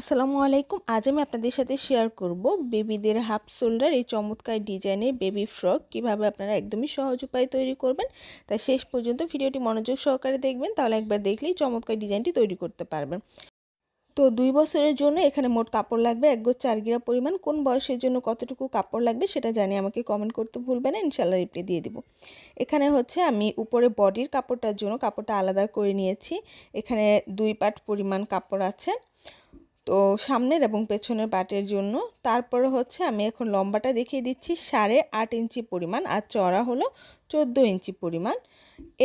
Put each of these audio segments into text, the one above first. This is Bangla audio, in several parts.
আসসালামু আলাইকুম। আজ আমি আপনাদের সাথে শেয়ার করব বেবিদের হাফ শোল্ডার, এই চমৎকার ডিজাইনের বেবি ফ্রক কীভাবে আপনারা একদমই সহজ উপায়ে তৈরি করবেন। তাই শেষ পর্যন্ত ভিডিওটি মনোযোগ সহকারে দেখবেন, তাহলে একবার দেখলেই চমৎকার ডিজাইনটি তৈরি করতে পারবেন। তো দুই বছরের জন্য এখানে মোট কাপড় লাগবে এক গোছ চার গিরা পরিমাণ। কোন বয়সের জন্য কতটুকু কাপড় লাগবে সেটা জানি আমাকে কমেন্ট করতে ভুলবেন না ইনশাল্লাহ রিপ্লাই দিয়ে দিব। এখানে হচ্ছে আমি উপরে বডির কাপড়টার জন্য কাপড়টা আলাদা করে নিয়েছি। এখানে দুই পাট পরিমাণ কাপড় আছে। তো সামনের এবং পেছনের পাটের জন্য। তারপরে হচ্ছে আমি এখন লম্বাটা দেখিয়ে দিচ্ছি। সাড়ে আট ইঞ্চি পরিমাণ আর চড়া হলো চোদ্দ ইঞ্চি পরিমাণ।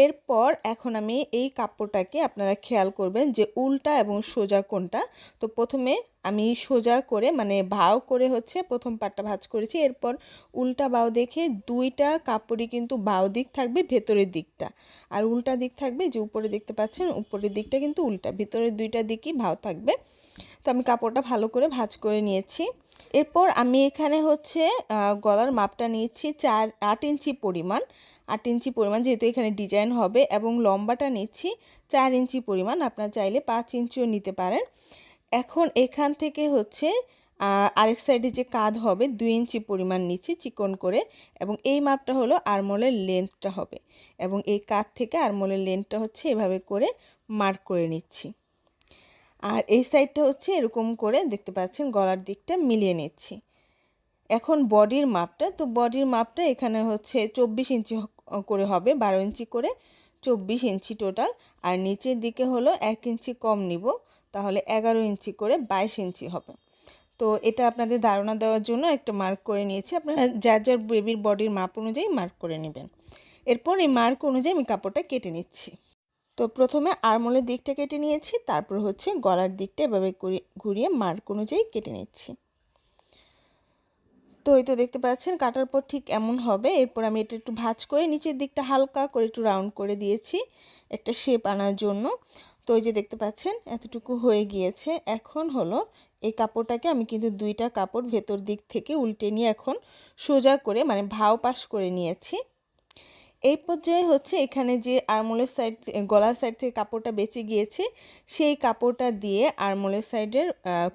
এরপর এখন আমি এই কাপড়টাকে আপনারা খেয়াল করবেন যে উল্টা এবং সোজা কোনটা তো প্রথমে আমি সোজা করে মানে ভাও করে হচ্ছে প্রথম পাটটা ভাজ করেছি। এরপর উল্টা বাও দেখে দুইটা কাপড়ই কিন্তু বাও দিক থাকবে, ভেতরের দিকটা। আর উল্টা দিক থাকবে যে উপরে দেখতে পাচ্ছেন, উপরের দিকটা কিন্তু উল্টা, ভেতরের দুইটা দিকই ভাও থাকবে। তো আমি কাপড়টা ভালো করে ভাজ করে নিয়েছি। এরপর আমি এখানে হচ্ছে গলার মাপটা নিয়েছি চার, আট ইঞ্চি পরিমাণ। আট ইঞ্চি পরিমাণ যেহেতু এখানে ডিজাইন হবে এবং লম্বাটা নিচ্ছি চার ইঞ্চি পরিমাণ, আপনার চাইলে পাঁচ ইঞ্চিও নিতে পারেন। এখন এখান থেকে হচ্ছে আরেক সাইডে যে কাঁধ হবে দুই ইঞ্চি পরিমাণ নিচ্ছি চিকন করে এবং এই মাপটা হলো আরমোলের লেন্থটা হবে এবং এই কাঁধ থেকে আরমোলের লেন্থটা হচ্ছে এভাবে করে মার্ক করে নিচ্ছি। আর এই সাইডটা হচ্ছে এরকম করে দেখতে পাচ্ছেন, গলার দিকটা মিলিয়ে নিচ্ছি। এখন বডির মাপটা, তো বডির মাপটা এখানে হচ্ছে চব্বিশ ইঞ্চি করে হবে, বারো ইঞ্চি করে চব্বিশ ইঞ্চি টোটাল আর নিচের দিকে হলো এক ইঞ্চি কম নিব, তাহলে এগারো ইঞ্চি করে বাইশ ইঞ্চি হবে। তো এটা আপনাদের ধারণা দেওয়ার জন্য একটা মার্ক করে নিয়েছি, আপনারা যার যার বেবির বডির মাপ অনুযায়ী মার্ক করে নেবেন। এরপর এই মার্ক অনুযায়ী আমি কাপড়টা কেটে নিচ্ছি। তো প্রথমে আরমোলের দিকটা কেটে নিয়েছি, তারপর হচ্ছে গলার দিকটা এভাবে ঘুরিয়ে মার্ক অনুযায়ী কেটে নিচ্ছি। তো এই তো দেখতে পাচ্ছেন, কাটার পর ঠিক এমন হবে। এরপর আমি এটা একটু ভাজ করে নিচের দিকটা হালকা করে একটু রাউন্ড করে দিয়েছি একটা শেপ আনার জন্য। তো ওই যে দেখতে পাচ্ছেন, এতটুকু হয়ে গিয়েছে। এখন হলো এই কাপড়টাকে আমি কিন্তু দুইটা কাপড় ভেতর দিক থেকে উল্টে নিয়ে এখন সোজা করে মানে ভাও পাশ করে নিয়েছি। এই পর্যায়ে হচ্ছে এখানে যে আরমোলের সাইড গলার সাইড থেকে কাপড়টা বেঁচে গিয়েছে, সেই কাপড়টা দিয়ে আরমোলের সাইডের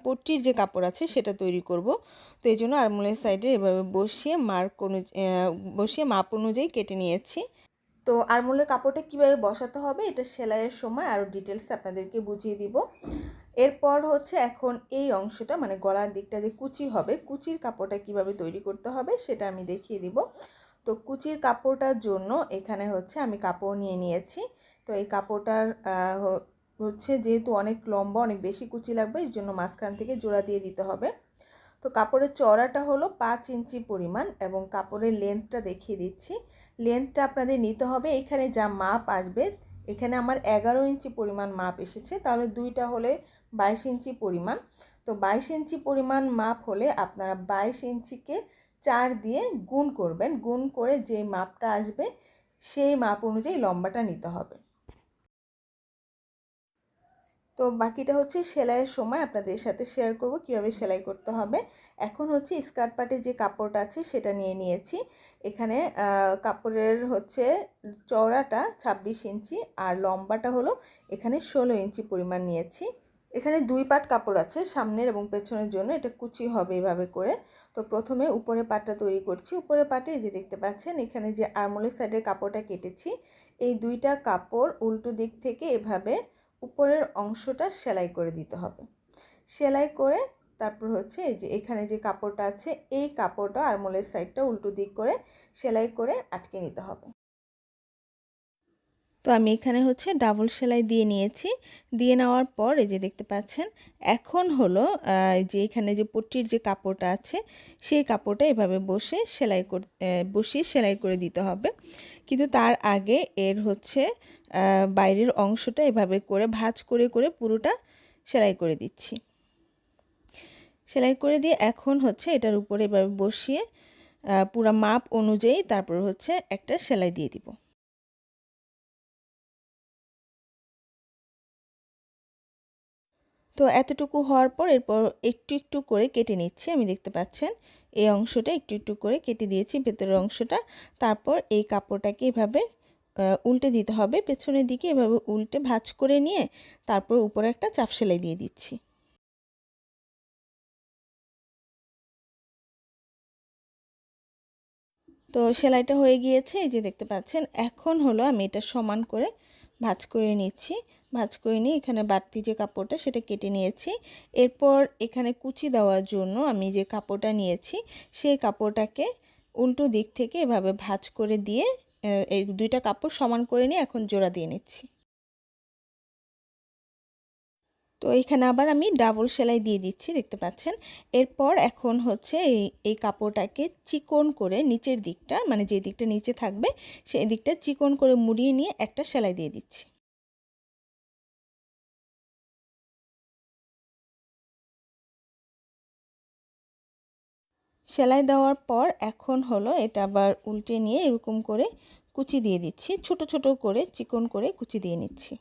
পট্টির যে কাপড় আছে সেটা তৈরি করব। তো এই জন্য আরমোলের সাইডে এভাবে বসিয়ে মার্ক অনুযায়ী বসিয়ে মাপ অনুযায়ী কেটে নিয়েছি। তো আরমোলের কাপড়টা কীভাবে বসাতে হবে এটা সেলাইয়ের সময় আরও ডিটেলসে আপনাদেরকে বুঝিয়ে দিব। এরপর হচ্ছে এখন এই অংশটা মানে গলার দিকটা যে কুচি হবে, কুচির কাপড়টা কীভাবে তৈরি করতে হবে সেটা আমি দেখিয়ে দিব। তো কুচির কাপড়টার জন্য এখানে হচ্ছে আমি কাপড় নিয়ে নিয়েছি। তো এই কাপড়টার হচ্ছে যেহেতু অনেক লম্বা, অনেক বেশি কুচি লাগবে, এর জন্য মাঝখান থেকে জোড়া দিয়ে দিতে হবে। তো কাপড়ের চড়াটা হলো পাঁচ ইঞ্চি পরিমাণ এবং কাপড়ের লেন্থটা দেখিয়ে দিচ্ছি। লেন্থটা আপনাদের নিতে হবে, এখানে যা মাপ আসবে, এখানে আমার এগারো ইঞ্চি পরিমাণ মাপ এসেছে, তাহলে দুইটা হলে বাইশ ইঞ্চি পরিমাণ। তো বাইশ ইঞ্চি পরিমাণ মাপ হলে আপনারা বাইশ ইঞ্চিকে চার দিয়ে গুণ করবেন, গুণ করে যে মাপটা আসবে সেই মাপ অনুযায়ী লম্বাটা নিতে হবে। তো বাকিটা হচ্ছে সেলাইয়ের সময় আপনাদের সাথে শেয়ার করব, কীভাবে সেলাই করতে হবে। এখন হচ্ছে স্কার্ট পাটে যে কাপড়টা আছে সেটা নিয়ে নিয়েছি। এখানে কাপড়ের হচ্ছে চওড়াটা ২৬ ইঞ্চি আর লম্বাটা হলো এখানে ষোলো ইঞ্চি পরিমাণ নিয়েছি। এখানে দুই পাট কাপড় আছে, সামনের এবং পেছনের জন্য। এটা কুচি হবে এভাবে করে। তো প্রথমে উপরে পাটটা তৈরি করছি। উপরের পাটে এই যে দেখতে পাচ্ছেন, এখানে যে আরমোলের সাইডের কাপড়টা কেটেছি, এই দুইটা কাপড় উল্টো দিক থেকে এভাবে উপরের অংশটা সেলাই করে দিতে হবে। সেলাই করে তারপর হচ্ছে এই যে এখানে যে কাপড়টা আছে, এই কাপড়টা আরমোলের সাইডটা উল্টো দিক করে সেলাই করে আটকে নিতে হবে। তো আমি এখানে হচ্ছে ডাবল সেলাই দিয়ে নিয়েছি। দিয়ে নেওয়ার পর এই যে দেখতে পাচ্ছেন, এখন হলো যে এখানে যে পট্টির যে কাপড়টা আছে, সেই কাপড়টা এভাবে বসে সেলাই কর বসিয়ে সেলাই করে দিতে হবে। কিন্তু তার আগে এর হচ্ছে বাইরের অংশটা এভাবে করে ভাজ করে করে পুরোটা সেলাই করে দিচ্ছি। সেলাই করে দিয়ে এখন হচ্ছে এটার উপরে এভাবে বসিয়ে পুরো মাপ অনুযায়ী তারপর হচ্ছে একটা সেলাই দিয়ে দিব। তো এতটুকু হওয়ার পর এরপর একটু একটু করে কেটে নিচ্ছি। আমি দেখতে পাচ্ছেন, এই অংশটা একটু একটু করে কেটে দিয়েছি, ভেতরের অংশটা। তারপর এই কাপড়টাকে এভাবে উল্টে দিতে হবে। পেছনের দিকে এভাবে উল্টে ভাঁজ করে নিয়ে তারপর উপরে একটা চাপ সেলাই দিয়ে দিচ্ছি। তো সেলাইটা হয়ে গিয়েছে, এই যে দেখতে পাচ্ছেন, এখন হলো আমি এটা সমান করে ভাঁজ করে নিচ্ছি। ভাঁজ করে নিয়ে এখানে বাড়তি যে কাপড়টা সেটা কেটে নিয়েছি। এরপর এখানে কুচি দেওয়ার জন্য আমি যে কাপড়টা নিয়েছি, সেই কাপড়টাকে উল্টো দিক থেকে এভাবে ভাঁজ করে দিয়ে এই দুইটা কাপড় সমান করে নিয়ে এখন জোড়া দিয়ে নিচ্ছি। তো এইখানে আবার আমি ডাবল সেলাই দিয়ে দিচ্ছি, দেখতে পাচ্ছেন? এরপর এখন হচ্ছে এই এই কাপড়টাকে চিকন করে নিচের দিকটা মানে যে দিকটা নিচে থাকবে, সেই দিকটা চিকন করে মুড়িয়ে নিয়ে একটা সেলাই দিয়ে দিচ্ছি। সেলাই দেওয়ার পর এখন হলো এটা আবার উল্টে নিয়ে এরকম করে কুচি দিয়ে দিচ্ছি। ছোট ছোট করে, চিকন করে কুচি দিয়ে নিচ্ছি।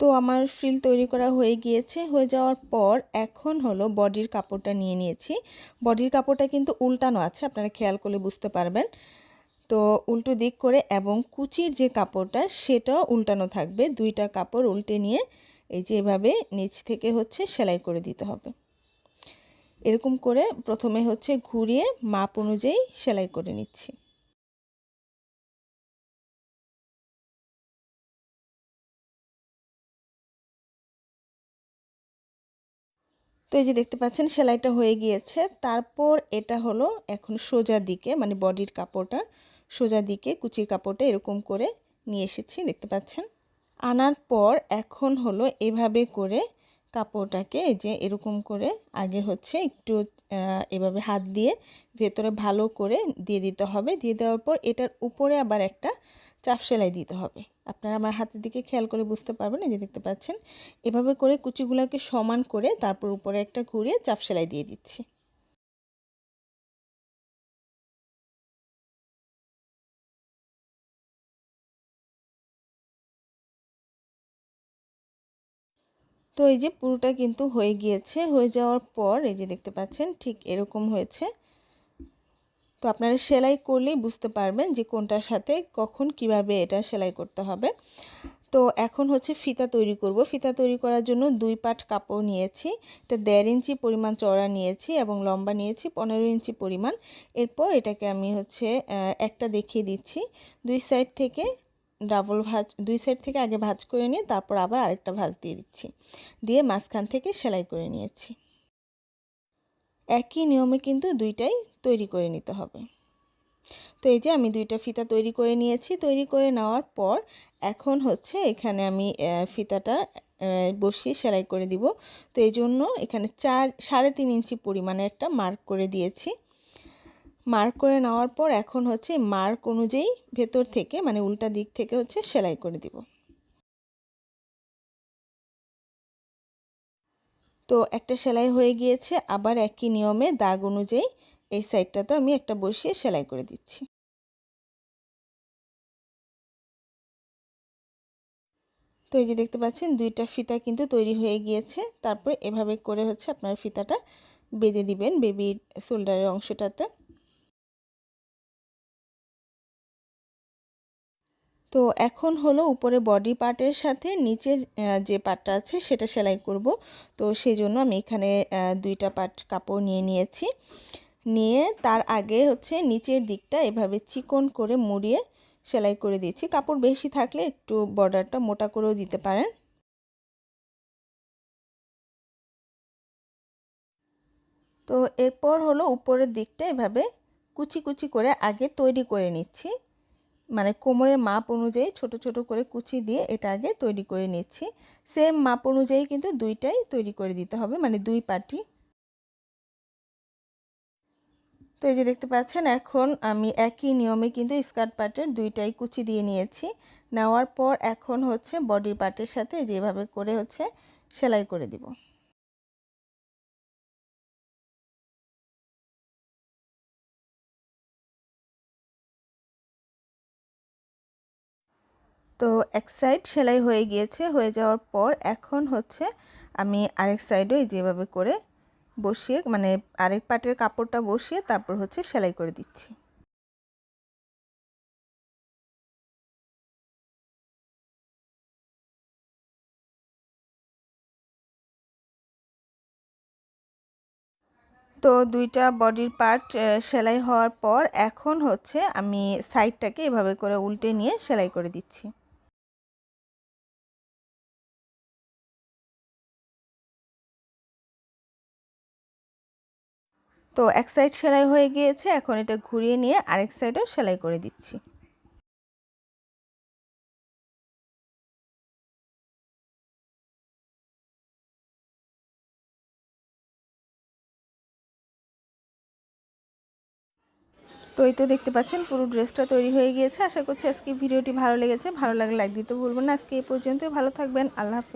তো আমার ফ্রিল তৈরি করা হয়ে গিয়েছে। হয়ে যাওয়ার পর এখন হলো বডির কাপড়টা নিয়ে নিয়েছি। বডির কাপড়টা কিন্তু উল্টানো আছে, আপনারা খেয়াল করলে বুঝতে পারবেন। তো উল্টো দিক করে এবং কুচির যে কাপড়টা, সেটাও উল্টানো থাকবে। দুইটা কাপড় উল্টে নিয়ে এই যে এভাবে নিচ থেকে হচ্ছে সেলাই করে দিতে হবে। এরকম করে প্রথমে হচ্ছে ঘুরিয়ে মাপ অনুযায়ী সেলাই করে নিচ্ছি। তো এই যে দেখতে পাচ্ছেন, সেলাইটা হয়ে গিয়েছে। তারপর এটা হলো এখন সোজা দিকে মানে বডির কাপড়টা সোজা দিকে, কুচির কাপড়টা এরকম করে নিয়ে এসেছি, দেখতে পাচ্ছেন। আনার পর এখন হলো এভাবে করে কাপড়টাকে এই যে এরকম করে আগে হচ্ছে একটু এভাবে হাত দিয়ে ভেতরে ভালো করে দিয়ে দিতে হবে। দিয়ে দেওয়ার পর এটার উপরে আবার একটা চাপ সেলাই দিতে হবে। আপনারা আমার হাতের দিকে খেয়াল করে বুঝতে পারবেন, এই যে দেখতে পাচ্ছেন। এভাবে করে কুচিগুলোকে সমান করে তারপর উপরে একটা ঘুরিয়ে চাপ সেলাই দিয়ে দিচ্ছি। তো এই যে পুরোটা কিন্তু হয়ে গিয়েছে। হয়ে যাওয়ার পর এই যে দেখতে পাচ্ছেন, ঠিক এরকম হয়েছে। তো আপনারা সেলাই করলেই বুঝতে পারবেন যে কোনটার সাথে কখন কীভাবে এটা সেলাই করতে হবে। তো এখন হচ্ছে ফিতা তৈরি করব। ফিতা তৈরি করার জন্য দুই পাট কাপড় নিয়েছি, এটা দেড় ইঞ্চি পরিমাণ চড়া নিয়েছি এবং লম্বা নিয়েছি পনেরো ইঞ্চি পরিমাণ। এরপর এটাকে আমি হচ্ছে একটা দেখিয়ে দিচ্ছি। দুই সাইড থেকে ডাবল ভাজ, দুই সাইড থেকে আগে ভাজ করে নিয়ে তারপর আবার আরেকটা ভাজ দিয়ে দিচ্ছি। দিয়ে মাঝখান থেকে সেলাই করে নিয়েছি। একই নিয়মে কিন্তু দুইটাই তৈরি করে নিতে হবে। তো এই যে আমি দুইটা ফিতা তৈরি করে নিয়েছি। তৈরি করে নেওয়ার পর এখন হচ্ছে এখানে আমি ফিতাটা বসিয়ে সেলাই করে দিব। তো এই জন্য এখানে চার, সাড়ে তিন ইঞ্চি পরিমাণে একটা মার্ক করে দিয়েছি। মার্ক করে নেওয়ার পর এখন হচ্ছে মার্ক অনুযায়ী ভেতর থেকে মানে উল্টা দিক থেকে হচ্ছে সেলাই করে দিব। তো একটা সেলাই হয়ে গিয়েছে, আবার একই নিয়মে দাগ অনুযায়ী এই সাইডটাতে আমি একটা বসিয়ে সেলাই করে দিচ্ছি। তো এই যে দেখতে পাচ্ছেন, দুইটা ফিতা কিন্তু তৈরি হয়ে গিয়েছে। তারপর এভাবে করে হচ্ছে আপনার ফিতাটা বেঁধে দিবেন বেবির শোল্ডারের অংশটাতে। তো এখন হলো উপরে বডি পার্টের সাথে নিচের যে পার্টটা আছে সেটা সেলাই করব। তো সেই জন্য আমি এখানে দুইটা পার্ট কাপড় নিয়ে নিয়েছি। নিয়ে তার আগে হচ্ছে নিচের দিকটা এভাবে চিকন করে মুড়িয়ে সেলাই করে দিয়েছি। কাপড় বেশি থাকলে একটু বর্ডারটা মোটা করেও দিতে পারেন। তো এরপর হলো উপরের দিকটা এভাবে কুচি কুচি করে আগে তৈরি করে নিচ্ছি। মানে কোমরের মাপ অনুযায়ী ছোট ছোট করে কুচি দিয়ে এটা আগে তৈরি করে নিচ্ছি। সেম মাপ অনুযায়ী কিন্তু দুইটাই তৈরি করে দিতে হবে মানে দুই পাটি। তো এই যে দেখতে পাচ্ছেন, এখন আমি একই নিয়মে কিন্তু স্কার্ট পার্টের দুইটাই কুচি দিয়ে নিয়েছি। নেওয়ার পর এখন হচ্ছে বডি পার্টের সাথে যেভাবে করে হচ্ছে সেলাই করে দিব। তো এক সাইড সেলাই হয়ে গিয়েছে, হয়ে যাওয়ার পর এখন হচ্ছে আমি আরেক সাইডে যেভাবে করে বসিয়ে মানে আরেক পাটের কাপড়টা বসিয়ে তারপর হচ্ছে সেলাই করে দিচ্ছি। তো দুইটা বডির পার্ট সেলাই হওয়ার পর এখন হচ্ছে আমি সাইডটাকে এভাবে করে উল্টে নিয়ে সেলাই করে দিচ্ছি। তো এক সাইড সেলাই হয়ে গিয়েছে, এখন এটা ঘুরিয়ে নিয়ে আরেক সাইডও সেলাই করে দিচ্ছি। তো এই তো দেখতে পাচ্ছেন, পুরো ড্রেসটা তৈরি হয়ে গিয়েছে। আশা করছি আজকে ভিডিওটি ভালো লেগেছে। ভালো লাগলে লাইক দিতে ভুলবেন না। আজকে এই পর্যন্তই। ভালো থাকবেন। আল্লাহ হাফেজ।